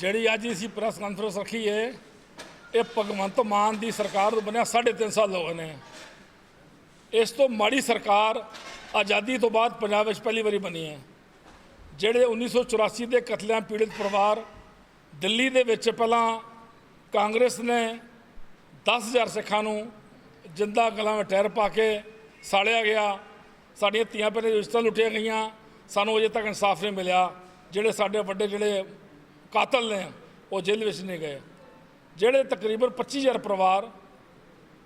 ਜਿਹੜੀ ਅੱਜ ਅਸੀਂ ਪ੍ਰੈਸ ਕਾਨਫਰੰਸ ਰੱਖੀ ਹੈ ਇਹ ਭਗਵੰਤ ਮਾਨ ਦੀ ਸਰਕਾਰ ਨੂੰ ਬਣਿਆ 3.5 ਸਾਲ ਹੋ ਗਏ ਨੇ। ਇਸ ਤੋਂ ਮਾੜੀ ਸਰਕਾਰ ਆਜ਼ਾਦੀ ਤੋਂ ਬਾਅਦ ਪੰਜਾਬ ਵਿੱਚ ਪਹਿਲੀ ਵਾਰੀ ਬਣੀ ਹੈ। ਜਿਹੜੇ 1984 ਦੇ ਕਤਲਿਆਂ ਪੀੜਿਤ ਪਰਿਵਾਰ ਦਿੱਲੀ ਦੇ ਵਿੱਚ ਪਹਿਲਾਂ ਕਾਂਗਰਸ ਨੇ 10000 ਸਿੱਖਾਂ ਨੂੰ ਜਿੰਦਾ ਗਲਾਂ ਵਿੱਚ ਟਾਇਰ ਪਾ ਕੇ ਸਾੜਿਆ ਗਿਆ। ਸਾਡੀਆਂ ਧੀਆਂ ਭੈਣਾਂ ਦੀਆਂ ਇੱਜ਼ਤਾਂ ਲੁੱਟੀਆਂ ਗਈਆਂ। ਸਾਨੂੰ ਅਜੇ ਤੱਕ ਇਨਸਾਫ ਨਹੀਂ ਮਿਲਿਆ। ਜਿਹੜੇ ਸਾਡੇ ਵੱਡੇ ਜਿਹੜੇ ਕਾਤਲ ਨੇ, ਉਹ ਜੇਲ੍ਹ ਵਿੱਚ ਨਹੀਂ ਗਏ। ਜਿਹੜੇ ਤਕਰੀਬਨ 25000 ਪਰਿਵਾਰ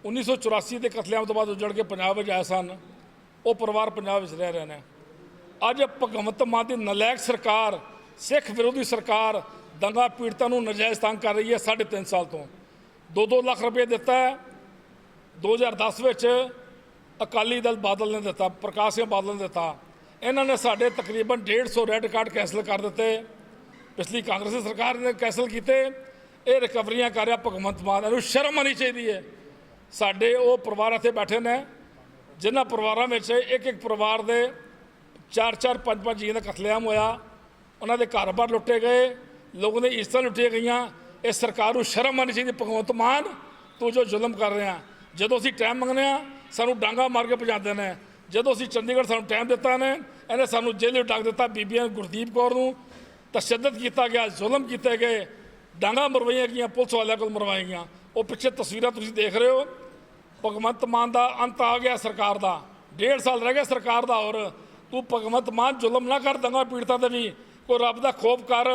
1984 ਦੇ ਕਤਲੇਆਮ ਤੋਂ ਬਾਅਦ ਉਜੜ ਕੇ ਪੰਜਾਬ ਵਿੱਚ ਆਏ ਸਨ, ਉਹ ਪਰਿਵਾਰ ਪੰਜਾਬ ਵਿੱਚ ਰਹਿ ਰਹੇ ਨੇ। ਅੱਜ ਭਗਵੰਤ ਮਾਨ ਦੀ ਨਲਾਇਕ ਸਰਕਾਰ, ਸਿੱਖ ਵਿਰੋਧੀ ਸਰਕਾਰ ਦੰਗਾ ਪੀੜਤਾਂ ਨੂੰ ਨਜਾਇਜ਼ ਤੰਗ ਕਰ ਰਹੀ ਹੈ 3.5 ਸਾਲ ਤੋਂ। 2-2 ਲੱਖ ਰੁਪਏ ਦਿੱਤਾ ਹੈ। 2010 ਵਿੱਚ ਅਕਾਲੀ ਦਲ ਬਾਦਲ ਨੇ ਦਿੱਤਾ, ਪ੍ਰਕਾਸ਼ ਸਿੰਘ ਬਾਦਲ ਨੇ ਦਿੱਤਾ। ਇਹਨਾਂ ਨੇ ਸਾਡੇ ਤਕਰੀਬਨ 150 ਰੈੱਡ ਕਾਰਡ ਕੈਂਸਲ ਕਰ ਦਿੱਤੇ। ਪਿਛਲੀ ਕਾਂਗਰਸੀ ਸਰਕਾਰ ਨੇ ਕੈਂਸਲ ਕੀਤੇ। ਇਹ ਰਿਕਵਰੀਆਂ ਕਰ ਰਿਹਾ ਭਗਵੰਤ ਮਾਨ, ਇਹਨੂੰ ਸ਼ਰਮ ਆਣੀ ਚਾਹੀਦੀ ਹੈ। ਸਾਡੇ ਉਹ ਪਰਿਵਾਰ ਇੱਥੇ ਬੈਠੇ ਨੇ, ਜਿਨ੍ਹਾਂ ਪਰਿਵਾਰਾਂ ਵਿੱਚ ਇੱਕ ਇੱਕ ਪਰਿਵਾਰ ਦੇ ਚਾਰ ਚਾਰ ਪੰਜ ਪੰਜ ਜੀਆਂ ਦਾ ਕਤਲੇਆਮ ਹੋਇਆ। ਉਹਨਾਂ ਦੇ ਘਰ-ਬਾਰ ਲੁੱਟੇ ਗਏ, ਲੋਕਾਂ ਦੇ ਇੱਜ਼ਤਾਂ ਲੁੱਟੀਆਂ ਗਈਆਂ। ਇਹ ਸਰਕਾਰ ਨੂੰ ਸ਼ਰਮ ਆਣੀ ਚਾਹੀਦੀ ਭਗਵੰਤ ਮਾਨ, ਤੂੰ ਜੋ ਜ਼ੁਲਮ ਕਰ ਰਿਹਾ, ਜਦੋਂ ਅਸੀਂ ਟਾਈਮ ਮੰਗਨੇ ਆ ਸਾਨੂੰ ਡਾਂਗਾ ਮਾਰ ਕੇ ਭਜਾਉਂਦੇ ਨੇ। ਜਦੋਂ ਅਸੀਂ ਚੰਡੀਗੜ੍ਹ ਸਾਨੂੰ ਟਾਈਮ ਦਿੱਤਾ ਨੇ, ਇਹਨੇ ਸਾਨੂੰ ਜੇਲ੍ਹ ਵਿੱਚ ਡੱਕ ਦਿੱਤਾ ਬੀਬੀਆਂ ਗੁਰਦੀਪ ਕੌਰ ਨੂੰ। ਤਸ਼ੱਦਦ ਕੀਤਾ ਗਿਆ, ਜ਼ੁਲਮ ਕੀਤੇ ਗਏ, ਡਾਂਗਾ ਮਰਵਾਈਆਂ ਗਈਆਂ, ਪੁਲਿਸ ਵਾਲਿਆਂ ਕੋਲ ਮਰਵਾਈਆਂ ਗਈਆਂ। ਉਹ ਪਿੱਛੇ ਤਸਵੀਰਾਂ ਤੁਸੀਂ ਦੇਖ ਰਹੇ ਹੋ। ਭਗਵੰਤ ਮਾਨ ਦਾ ਅੰਤ ਆ ਗਿਆ ਸਰਕਾਰ ਦਾ। ਡੇਢ ਸਾਲ ਰਹਿ ਗਿਆ ਸਰਕਾਰ ਦਾ ਹੋਰ ਤੂੰ ਭਗਵੰਤ ਮਾਨ ਜ਼ੁਲਮ ਨਾ ਕਰ ਦੰਗਾ ਪੀੜਤਾਂ ਤੇ ਵੀ। ਕੋਈ ਰੱਬ ਦਾ ਖੋਫ ਕਰ,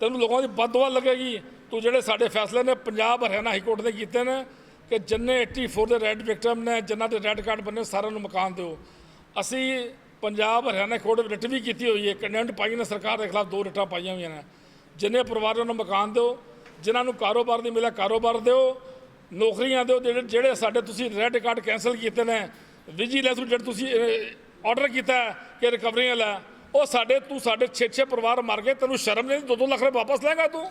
ਤੈਨੂੰ ਲੋਕਾਂ ਦੀ ਬਦਦੁਆ ਲੱਗੇਗੀ। ਤੂੰ ਜਿਹੜੇ ਸਾਡੇ ਫੈਸਲੇ ਨੇ ਪੰਜਾਬ, ਹਰਿਆਣਾ ਹਾਈ ਕੋਰਟ ਦੇ ਕੀਤੇ ਨੇ ਕਿ ਜਿੰਨੇ 84 ਦੇ ਰੈੱਡ ਵਿਕਟਮ ਨੇ ਜਿਨ੍ਹਾਂ ਦੇ ਰੈੱਡ ਕਾਰਡ ਬੰਨੇ ਸਾਰਿਆਂ ਨੂੰ ਮਕਾਨ ਦਿਓ। ਅਸੀਂ ਪੰਜਾਬ ਹਰਿਆਣਾ ਕੋਰਟ ਵਿੱਚ ਰਿਟ ਵੀ ਕੀਤੀ ਹੋਈ ਹੈ। ਕੰਡੈਂਟ ਪਾਈ ਨੇ ਸਰਕਾਰ ਦੇ ਖਿਲਾਫ ਦੋ ਰਿਟਾਂ ਪਾਈਆਂ ਹੋਈਆਂ ਨੇ। ਜਿੰਨੇ ਪਰਿਵਾਰਾਂ ਨੂੰ ਮਕਾਨ ਦਿਓ, ਜਿਨ੍ਹਾਂ ਨੂੰ ਕਾਰੋਬਾਰ ਨਹੀਂ ਮਿਲਿਆ, ਕਾਰੋਬਾਰ ਦਿਓ, ਨੌਕਰੀਆਂ ਦਿਓ, ਜਿਹੜੇ ਜਿਹੜੇ ਸਾਡੇ ਤੁਸੀਂ ਰੈੱਡ ਕਾਰਡ ਕੈਂਸਲ ਕੀਤੇ ਨੇ ਵਿਜੀਲੈਂਸ ਨੂੰ ਜਿਹੜੇ ਤੁਸੀਂ ਆਰਡਰ ਕੀਤਾ ਕਿ ਰਿਕਵਰੀਆਂ ਲੈ, ਉਹ ਸਾਡੇ ਤੂੰ ਸਾਡੇ 6-6 ਪਰਿਵਾਰ ਮਰ ਗਏ, ਤੈਨੂੰ ਸ਼ਰਮ ਨਹੀਂ 2-2 ਲੱਖ ਰੁਪਏ ਵਾਪਸ ਲੈਗਾ ਤੂੰ?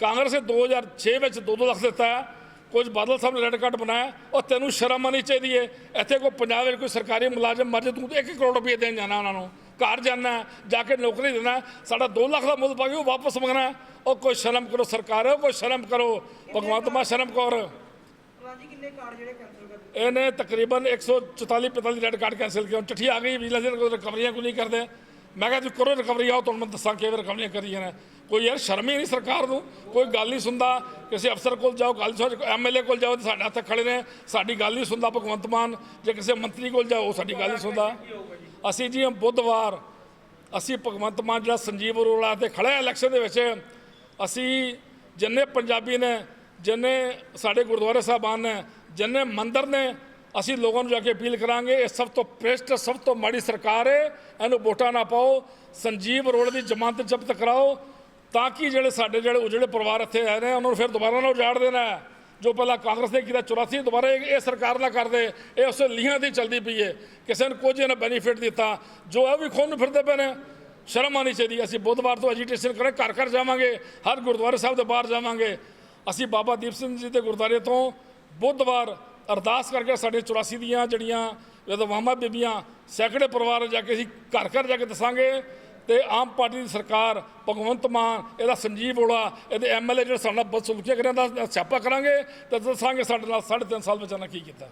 ਕਾਂਗਰਸ ਨੇ 2006 ਵਿੱਚ 2-2 ਲੱਖ ਦਿੱਤਾ ਕੁਝ ਬਾਦਲ ਸਾਹਿਬ ਨੇ ਰੈੱਡ ਕਾਰਡ ਬਣਾਇਆ ਉਹ ਤੈਨੂੰ ਸ਼ਰਮ ਆਣੀ ਚਾਹੀਦੀ ਹੈ ਇੱਥੇ ਕੋਈ ਪੰਜਾਬ ਵਿੱਚ ਕੋਈ ਸਰਕਾਰੀ ਮੁਲਾਜ਼ਮ ਮਰ ਜਾ ਤੂੰ 1 ਕਰੋੜ ਰੁਪਏ ਦੇਣ ਜਾਣਾ ਉਹਨਾਂ ਨੂੰ। ਘਰ ਜਾਣਾ ਜਾ ਕੇ ਨੌਕਰੀ ਦੇਣਾ ਸਾਡਾ 2 ਲੱਖ ਦਾ ਮੁੱਲ ਪਾ ਕੇ ਉਹ ਵਾਪਸ ਮੰਗਣਾ। ਉਹ ਕੋਈ ਸ਼ਰਮ ਕਰੋ ਸਰਕਾਰ ਕੋਈ ਸ਼ਰਮ ਕਰੋ। ਭਗਵੰਤ ਮਾਨ ਸ਼ਰਮ ਕਰ। ਇਹਨੇ ਤਕਰੀਬਨ 144 45 ਰੈੱਡ ਕਾਰਡ ਕੈਂਸਲ ਕੀਤੇ। ਚਿੱਠੀ ਆ ਗਈ ਵਿਜੀਲੈਂਸ ਕੋਈ ਰਿਕਵਰੀਆਂ ਕੋਈ ਨਹੀਂ ਕਰਦੇ। ਮੈਂ ਕਿਹਾ ਤੁਸੀਂ ਕਰੋ ਰਿਕਵਰੀ ਆਓ ਤੁਹਾਨੂੰ ਮੈਂ ਦੱਸਾਂ ਕਿਵੇਂ ਰਿਕਵਰੀਆਂ ਕਰੀਆਂ ਨੇ ਕੋਈ ਯਾਰ ਸ਼ਰਮ ਹੀ ਨਹੀਂ ਸਰਕਾਰ ਨੂੰ, ਕੋਈ ਗੱਲ ਨਹੀਂ ਸੁਣਦਾ। ਕਿਸੇ ਅਫਸਰ ਕੋਲ ਜਾਓ, ਗੱਲ ਸੁਣ ਐਮਐਲਏ ਕੋਲ ਜਾਓ ਤੇ ਸਾਡੇ ਹੱਥ ਖੜੇ ਨੇ, ਸਾਡੀ ਗੱਲ ਨਹੀਂ ਸੁਣਦਾ ਭਗਵੰਤ ਮਾਨ। ਜੇ ਕਿਸੇ ਮੰਤਰੀ ਕੋਲ ਜਾਓ ਸਾਡੀ ਗੱਲ ਨਹੀਂ ਸੁਣਦਾ। ਅਸੀਂ ਜੀ ਬੁੱਧਵਾਰ, ਅਸੀਂ ਭਗਵੰਤ ਮਾਨ ਜਿਹੜਾ ਸੰਜੀਵ ਅਰੋੜਾ ਤੇ ਖੜਾ ਹੈ ਇਲੈਕਸ਼ਨ ਦੇ ਵਿੱਚ, ਅਸੀਂ ਜਿੰਨੇ ਪੰਜਾਬੀ ਨੇ, ਜਿੰਨੇ ਸਾਡੇ ਗੁਰਦੁਆਰੇ ਸਾਹਿਬਾਨ ਨੇ, ਜਿੰਨੇ ਮੰਦਰ ਨੇ ਅਸੀਂ ਲੋਕਾਂ ਨੂੰ ਜਾ ਕੇ ਅਪੀਲ ਕਰਾਂਗੇ, ਇਹ ਸਭ ਤੋਂ ਭ੍ਰਿਸ਼ਟ ਸਭ ਤੋਂ ਮਾੜੀ ਸਰਕਾਰ ਹੈ, ਇਹਨੂੰ ਵੋਟਾਂ ਨਾ ਪਾਓ, ਸੰਜੀਵ ਅਰੋੜਾ ਦੀ ਜ਼ਮਾਨਤ ਜ਼ਬਤ ਕਰਾਓ, ਤਾਂ ਕਿ ਜਿਹੜੇ ਸਾਡੇ ਜਿਹੜੇ ਉਜੜੇ ਪਰਿਵਾਰ ਇੱਥੇ ਆਏ ਨੇ ਉਹਨਾਂ ਨੂੰ ਫਿਰ ਦੁਬਾਰਾ ਨਾ ਉਜਾੜ ਦੇਣਾ ਜੋ ਪਹਿਲਾਂ ਕਾਂਗਰਸ ਨੇ ਕੀਤਾ 84 ਦੁਬਾਰਾ ਇਹ ਸਰਕਾਰ ਨਾ ਕਰਦੇ ਇਹ ਉਸੇ ਲੀਹਾਂ ਦੀ ਚੱਲਦੀ ਪਈ ਹੈ। ਕਿਸੇ ਨੂੰ ਕੁਝ ਨਾ ਬੈਨੀਫਿਟ ਦਿੱਤਾ, ਜੋ ਇਹ ਵੀ ਖੋਨ ਨੂੰ ਫਿਰਦੇ ਪਏ ਨੇ। ਸ਼ਰਮ ਆਣੀ ਚਾਹੀਦੀ ਅਸੀਂ ਬੁੱਧਵਾਰ ਤੋਂ ਐਜੀਟੇਸ਼ਨ ਕਰੇ, ਘਰ ਘਰ ਜਾਵਾਂਗੇ, ਹਰ ਗੁਰਦੁਆਰੇ ਸਾਹਿਬ ਦੇ ਬਾਹਰ ਜਾਵਾਂਗੇ। ਅਸੀਂ ਬਾਬਾ ਦੀਪ ਸਿੰਘ ਜੀ ਦੇ ਗੁਰਦੁਆਰੇ ਤੋਂ ਬੁੱਧਵਾਰ ਅਰਦਾਸ ਕਰਕੇ ਸਾਡੇ 84 ਦੀਆਂ ਜਿਹੜੀਆਂ ਵਿਧਵਾਵਾਂ ਬੀਬੀਆਂ ਸੈਂਕੜੇ ਪਰਿਵਾਰ ਜਾ ਕੇ ਅਸੀਂ ਘਰ ਘਰ ਜਾ ਕੇ ਦੱਸਾਂਗੇ ਤੇ ਆਮ ਪਾਰਟੀ ਦੀ ਸਰਕਾਰ ਭਗਵੰਤ ਮਾਨ, ਇਹਦਾ ਸੰਜੀਵ ਅਰੋੜਾ ਇਹਦੇ ਐਮਐਲਏ ਜਿਹੜਾ ਸਾਡੇ ਨਾਲ ਬਦਸਲੂਕੀਆਂ ਕਰਨ ਦਾ ਸਿਆਪਾ ਕਰਾਂਗੇ ਤੇ ਦੱਸਾਂਗੇ ਸਾਡੇ ਨਾਲ 3.5 ਸਾਲ ਵਿੱਚ ਇਹਨਾਂ ਕੀ ਕੀਤਾ।